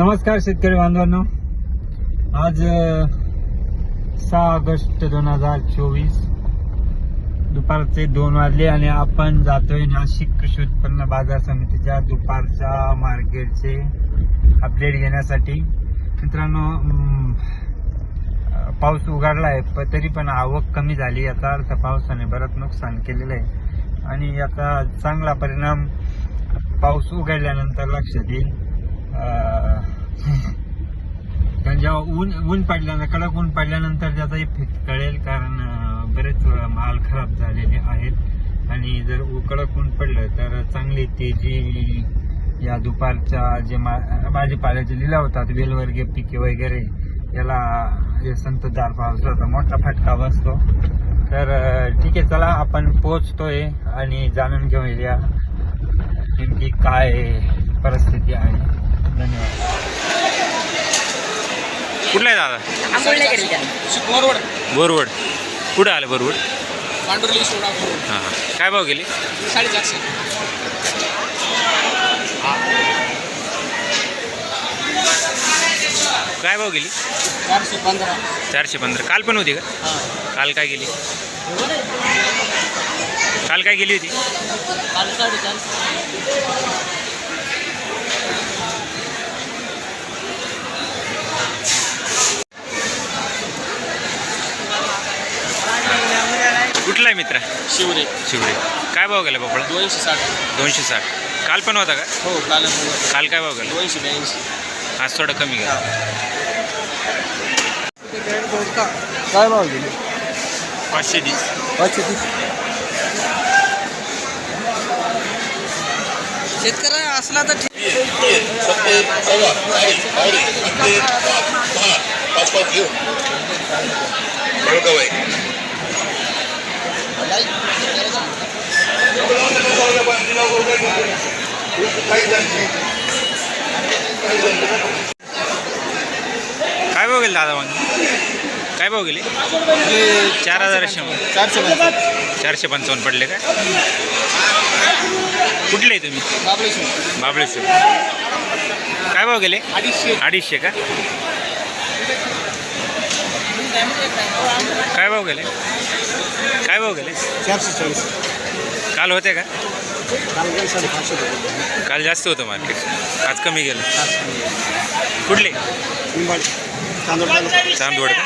नमस्कार शेतकरी बांधवांनो. आज सहा ऑगस्ट दोन हजार चोवीस. दुपारचे दोन वाजले आणि आपण जातोय नाशिक कृषी उत्पन्न बाजार समितीच्या दुपारच्या मार्केटचे अपडेट घेण्यासाठी. मित्रांनो पाऊस उघडला आहे तरी पण आवक कमी झाली. याचा अर्थ पावसाने बरंच नुकसान केलेलं आहे. आणि याचा चांगला परिणाम पाऊस उघडल्यानंतर लक्षात येईल अं, कारण जेव्हा ऊन ऊन पडल्यानंतर कडक ऊन पडल्यानंतर त्याचा इफेक्ट कळेल कारण बरेच माल खराब झालेले आहेत. आणि जर उ- कडक ऊन पडलं तर चांगली तेजी या दुपारच्या जे मा भाजीपाल्याचे लिलाव होतात वेलवर्गीय पिके वगैरे याला हे संततधार पावसाचा मोठा फटका बसतो. तर ठीक आहे चला आपण पोचतोय आणि जाणून घेऊया नेमकी काय परिस्थिती आहे. कुठला आहे दादा? मोरवड बोरवड. कुठं आलं बोरवड? हां हां. काय भाव गेली? साडेचारशे. काय भाव गेली? चारशे पंधरा. चारशे पंधरा. काल पण होती का? काल काय गेली? काल काय गेली होती? काल साडेचारशे. कुठला आहे मित्र? शिवरे. शिवडे काय भाव गेला बापळा दोनशे साठ. दोनशे साठ. काल पण होता का? हो काल काल काय भाव गेला? दोनशे ब्याऐंशी. आज थोडं कमी गेला. काय भाव गेले? पाचशे तीस. पाचशे तीस. शेतकरी असला तर ठीक. काय भाव गेले दादा मग? काय भाव गेले? चार हजार चारशे चारशे पंचावन्न पडले काय? कुठले तुम्ही? बाबळेश्वर. बाबळेश्वर. काय भाव गेले? अडीचशे. अडीचशे का? काय भाव गेले? काय भाव गेले? चारशे चाळीस. काल होते का? काल जास्त होतं मार्केट. आज कमी गेलं. कुठले? चांदवड का?